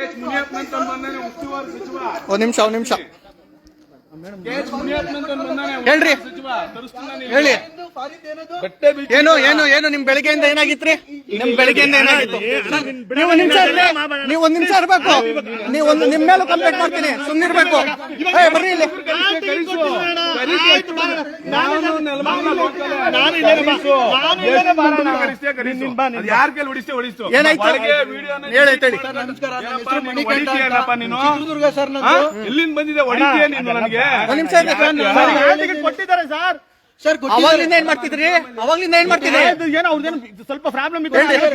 ಉಸ್ತುವಾರಿ ಸಚಿವ ಒಂದ್ ನಿಮಿಷ ಒಂದ್ ನಿಮಿಷ. ಬಂದಾನೆ ಹೇಳ್ರಿ. ಉಸ್ತುವಾರಿ ಸಚಿವ ತರಿಸ್ತಾನೆ ಹೇಳಿ. ಬಟ್ಟೆ ಬಿಚ್ಚಿ ಏನು ಏನು ಏನು ನಿಮ್ ಬೆಳಿಗ್ಗೆಯಿಂದ ಏನಾಗಿತ್ರಿ? ನಿಮ್ ಬೆಳಿಗ್ಗೆಯಿಂದ ಏನಾಗಿತ್ತು? ನೀವು ಒಂದ್ ನಿಮಿಷ ಇರ್ಲಿ. ನೀವು ಒಂದ್ ನಿಮಿಷ ಇರ್ಬೇಕು. ನೀವ್ ಒಂದು ನಿಮ್ ಮೇಲೂ ಕಂಪ್ಲೇಂಟ್ ಮಾಡ್ತೀನಿ. ಸುಮ್ನಿರ್ಬೇಕು. ಏ ಬರ್ರಿ ಇಲ್ಲಿ. ಯಾರ್ ಕೈಲಿ? ಚಿತ್ರದುರ್ಗ ಸರ್ ಎಲ್ಲಿಂದ ಬಂದಿದೆ ಹೊಡಿತೀಯ ನೀನು ನನಗೆ? ಕೊಟ್ಟಿದ್ದಾರೆ ಸರ್? ಸರ್ ಅವಾಗ್ಲಿಂದ ಏನ್ ಮಾಡ್ತಿದ್ರಿ? ಅವಾಗ್ಲಿಂದ ಏನ್ ಮಾಡ್ತಿದ್ರಿ? ಏನೋ ಅವ್ರದ್ದೇನು ಸ್ವಲ್ಪ ಪ್ರಾಬ್ಲಮ್ ಸರ್.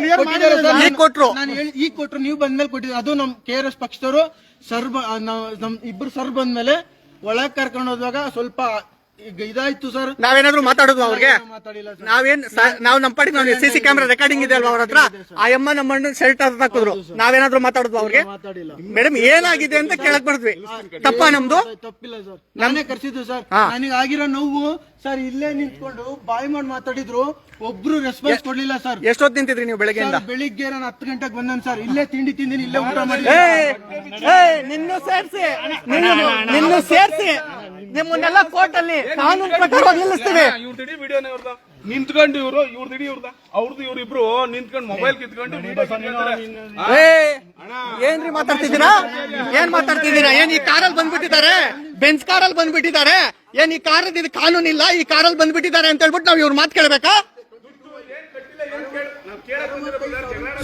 ಈಗ ಕೊಟ್ರು. ನಾನು ಹೇಳಿ ಈಗ ಕೊಟ್ರು ನೀವು ಬಂದ್ಮೇಲೆ ಕೊಟ್ಟಿದ್ರಿ ಅದು ನಮ್ ಕೆ ಆರ್ ಎಸ್ ಪಕ್ಷದವರು ಸರ್ ನಮ್ ಇಬ್ರು ಸರ್ ಬಂದ್ಮೇಲೆ ಒಳಗ್ ಕರ್ಕೊಂಡು ಹೋದಾಗ ಸ್ವಲ್ಪ ಈಗ ಇದಾಯ್ತು ಸರ್. ನಾವೇನಾದ್ರು ಮಾತಾಡೋದು ಅವ್ರಿಗೆ? ಮಾತಾಡಿಲ್ಲ ಸರ್. ನಾವೇನ್ ಸ- ನಾವ್ ನಮ್ ಪಾಡಿಗೆ ನಾವು ಸಿ ಸಿ ಕ್ಯಾಮ್ರಾ ರೆಕಾರ್ಡಿಂಗ್ ಇದೆ ಅಲ್ವಾ ಅವ್ರ ಹತ್ರ? ಆ ಅಮ್ಮ ನಮ್ಮ ಶರ್ಟ್ ಹಾಕಿದ್ರು. ನಾವೇನಾದ್ರು ಮಾತಾಡೋದು ಅವ್ರಿಗೆ? ಮಾತಾಡಿಲ್ಲ. ಮೇಡಮ್ ಏನಾಗಿದೆ ಅಂತ ಕೇಳಕ್ ಮಾಡಿದ್ವಿ ತಪ್ಪ ನಮ್ದು? ತಪ್ಪಿಲ್ಲ ಸರ್. ನಾನೇ ಕರ್ಸಿದ್ದು ಸರ್. ಹಾ. ನನಗೆ ಆಗಿರೋ ನೋವು ಸರ್ ಇಲ್ಲೇ ನಿಂತ್ಕೊಂಡು ಬಾಯಿ ಮಾಡಿ ಮಾತಾಡಿದ್ರು. ಒಬ್ರು ರೆಸ್ಪಾನ್ಸ್ ಕೊಡ್ಲಿಲ್ಲ ಸರ್. ಎಷ್ಟೊತ್ತು ನಿಂತಿದ್ರಿ ನೀವು ಬೆಳಗ್ಗೆಯಿಂದ? ಸರ್, ಬೆಳಿಗ್ಗೆ ನಾನು ಹತ್ತು ಗಂಟೆಗೆ ಬಂದನ್ ಸರ್. ಇಲ್ಲೇ ತಿಂಡಿ ತಿಂದಿನಿ ಇಲ್ಲೇ ಊಟ ಮಾಡಿ ಏಯ್, ಏಯ್, ನಿನ್ನೂ ಸೇರ್ಸಿ. ನಿನ್ನೂ ಸೇರ್ಸಿ. ನಿಮ್ಮನ್ನೆಲ್ಲ ಕೋರ್ಟ್ ಅಲ್ಲಿ ಕಾನೂನು ಪ್ರಕಾರ ನಿಲ್ಲಿಸ್ತೀವಿ. ಇವ್ರ ದಿಡಿ ವಿಡಿಯೋನೇ ಇವ್ರದ. ನಿಂತ್ಕೊಂಡು ಇವ್ರು ಇವ್ರ ದಿಡಿ ಇವ್ರದ. ಅವ್ರದ್ದು ಇವ್ರಿಬ್ರು ನಿಂತ್ಕೊಂಡು ಮೊಬೈಲ್ ಕಿತ್ಕೊಂಡು ಏನ್ರಿ ಮಾತಾಡ್ತಿದ್ದೀರಾ? ಏನ್ ಮಾತಾಡ್ತಿದ್ದೀರಾ? ಏನ್ ಈ ಕಾರಲ್ಲಿ ಬಂದ್ಬಿಟ್ಟಿದ್ದಾರೆ? ಬೆಂಚ್ ಕಾರಲ್ಲಿ ಬಂದ್ಬಿಟ್ಟಿದ್ದಾರೆ? ಏನ್ ಈ ಕಾರ್ ಇದು ಕಾನೂನು ಇಲ್ಲ? ಈ ಕಾರಲ್ಲಿ ಬಂದ್ಬಿಟ್ಟಿದ್ದಾರೆ ಅಂತ ಹೇಳ್ಬಿಟ್ಟು ನಾವ್ ಇವ್ರ ಮಾತು ಕೇಳ್ಬೇಕಾ?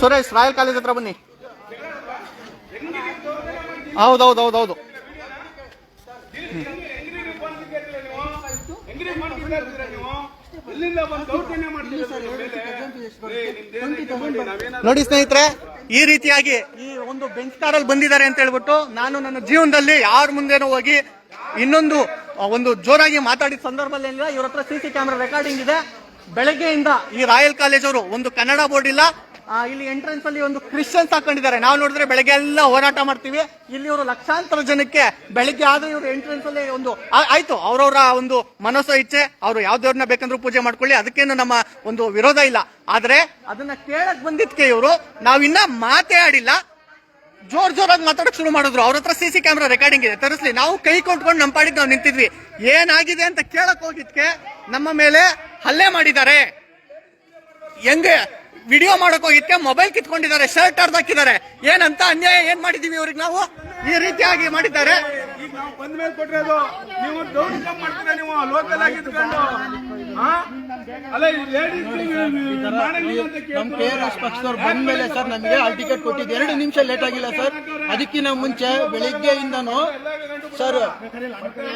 ಸುರೇಶ್ ರಾಯಲ್ ಕಾಲೇಜ್ ಹತ್ರ ಬನ್ನಿ. ಹೌದೌದೌದೌದು. ಮಾಡ್ತಿದ್ದೀರಾ ನೀವು? ಬಂದು ದೌರ್ಜನ್ಯ ಮಾಡ್ತಿದ್ದೀರಾ ನೋಡಿ ಸ್ನೇಹಿತರೆ ಈ ರೀತಿಯಾಗಿ ಈ ಒಂದು ಬೆಂಚ್ ಕಾರಲ್ಲಿ ಬಂದಿದ್ದಾರೆ ಅಂತ ಹೇಳ್ಬಿಟ್ಟು ನಾನು ನನ್ನ ಜೀವನದಲ್ಲಿ ಯಾರ ಮುಂದೆನೂ ಹೋಗಿ ಇನ್ನೊಂದು ಒಂದು ಜೋರಾಗಿ ಮಾತಾಡಿದ ಸಂದರ್ಭದಲ್ಲಿ ಏನಿಲ್ಲ ಇವ್ರ ಹತ್ರ ಸಿ ಸಿ ಕ್ಯಾಮ್ರಾ ರೆಕಾರ್ಡಿಂಗ್ ಇದೆ. ಬೆಳಗ್ಗೆಯಿಂದ ಈ ರಾಯಲ್ ಕಾಲೇಜ್ ಅವರು ಒಂದು ಕನ್ನಡ ಬೋರ್ಡ್ ಇಲ್ಲ ಇಲ್ಲಿ ಎಂಟ್ರೆನ್ಸ್ ಅಲ್ಲಿ ಒಂದು ಕ್ರಿಶ್ಚಿಯನ್ಸ್ ಹಾಕೊಂಡಿದ್ದಾರೆ. ನಾವು ನೋಡಿದ್ರೆ ಬೆಳಗ್ಗೆ ಎಲ್ಲ ಹೋರಾಟ ಮಾಡ್ತೀವಿ. ಇಲ್ಲಿ ಇವರು ಲಕ್ಷಾಂತರ ಜನಕ್ಕೆ ಬೆಳಗ್ಗೆ ಆದ್ರೆ ಇವರು ಎಂಟ್ರೆನ್ಸ್ ಅಲ್ಲಿ ಒಂದು ಆಯ್ತು, ಅವ್ರವ್ರ ಒಂದು ಮನಸ್ಸು ಇಚ್ಛೆ, ಅವರು ಯಾವ ಬೇಕಂದ್ರು ಪೂಜೆ ಮಾಡ್ಕೊಳ್ಳಿ, ಅದಕ್ಕೇನು ನಮ್ಮ ಒಂದು ವಿರೋಧ ಇಲ್ಲ. ಆದ್ರೆ ಅದನ್ನ ಕೇಳಕ್ ಬಂದಿದ್ಕೆ ಇವರು ನಾವಿನ್ನ ಮಾತೇ ಆಡಿಲ್ಲ. ಜೋರ್ ಜೋರಾಗಿ ಮಾತಾಡಕ್ ಶುರು ಮಾಡಿದ್ರು. ಅವ್ರ ಹತ್ರ ಸಿಸಿ ಕ್ಯಾಮ್ರಾ ರೆಕಾರ್ಡಿಂಗ್ ಇದೆ. ತರಿಸ್ಲಿ. ನಾವು ಕೈ ಕೊಟ್ಕೊಂಡು ನಮ್ಮ ಪಾಡಿಗೆ ನಾವು ನಿಂತಿದ್ವಿ. ಏನಾಗಿದೆ ಅಂತ ಕೇಳಕ್ ಹೋಗಿದ್ಕೆ ನಮ್ಮ ಮೇಲೆ ಹಲ್ಲೆ ಮಾಡಿದ್ದಾರೆ. ಹೆಂಗೆ ವಿಡಿಯೋ ಮಾಡಕ್ ಹೋಗಿದ್ಕೆ ಮೊಬೈಲ್ ಕಿತ್ಕೊಂಡಿದ್ದಾರೆ, ಶರ್ಟ್ ಹರ್ದಾಕಿದ್ದಾರೆ ಏನಂತ ಅನ್ಯಾಯ ಏನ್ ಮಾಡಿದೀವಿ ಅವ್ರಿಗೆ ನಾವು? ಈ ರೀತಿಯಾಗಿ ಮಾಡಿದ್ದಾರೆ. ಈಗ ನಾವು ಬಂದ ಮೇಲೆ ಕೊಟ್ರೆ ಅದು ನೀವು ನೀವು? ಲೋಕಲ್ ಆಗಿ ಇದ್ಕೊಂಡು ಹಾ? ಅಲ್ಲ ಇವ್ರು ladies ಗೆ ಅಂತ ನಮ್ ಕೇಳ್ತಾರೆ. ಕೆ ಆರ್ ಎಸ್ ಪಕ್ಷದವ್ರು ಬಂದ್ಮೇಲೆ ಸರ್ ನಮಗೆ ಆ ಟಿಕೆಟ್ ಕೊಟ್ಟಿದ್ದು ಎರಡು ನಿಮಿಷ ಲೇಟ್ ಆಗಿಲ್ಲ ಸರ್. ಅದಕ್ಕಿಂತ ಮುಂಚೆ ಬೆಳಿಗ್ಗೆಯಿಂದನು ಸರ್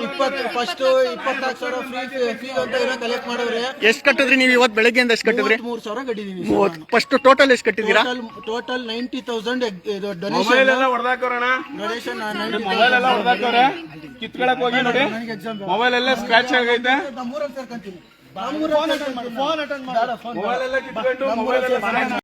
ಇಪ್ಪತ್ತು ಫಸ್ಟ್ ಇಪ್ಪತ್ನಾಲ್ಕು ಸಾವಿರ ಫ್ರೀ ಫೀಸ್ ಅಂತ ಏನೋ ಕಲೆಕ್ಟ್ ಮಾಡಿದ್ರೆ ಎಷ್ಟು ಕಟ್ಟಿದ್ರಿ ನೀವು ಇವತ್ತು ಬೆಳಗ್ಗೆಯಿಂದ ಎಷ್ಟು ಕಟ್ಟಿದ್ರಿ? ಮೂರು ಸಾವಿರ ಕಟ್ಟಿದೀನಿ ಫಸ್ಟ್ ಟೋಟಲ್ ಎಷ್ಟು ಕಟ್ಟಿದ್ದೀರಾ? Total ninety thousand mobile donation donation mobile ಎಲ್ಲ ಹೊಡೆದಾಕೋರೆ ಕಿತ್ಕೊಳಕ್ ಹೋಗಿ ನೋಡಿ. ಮೊಬೈಲ್ ಎಲ್ಲ ಸ್ಕ್ರಾಚ್ ಆಗೈತೆ. ನಮ್ಮೂರಲ್ಲಿ ಸೇರ್ಕೊಂತೀನಿ. ನಮ್ಮೂರಲ್ಲಿ ಸೇರ್ಕೊಂತೀನಿ. ಬೇಡ, phone ಬೇಡ.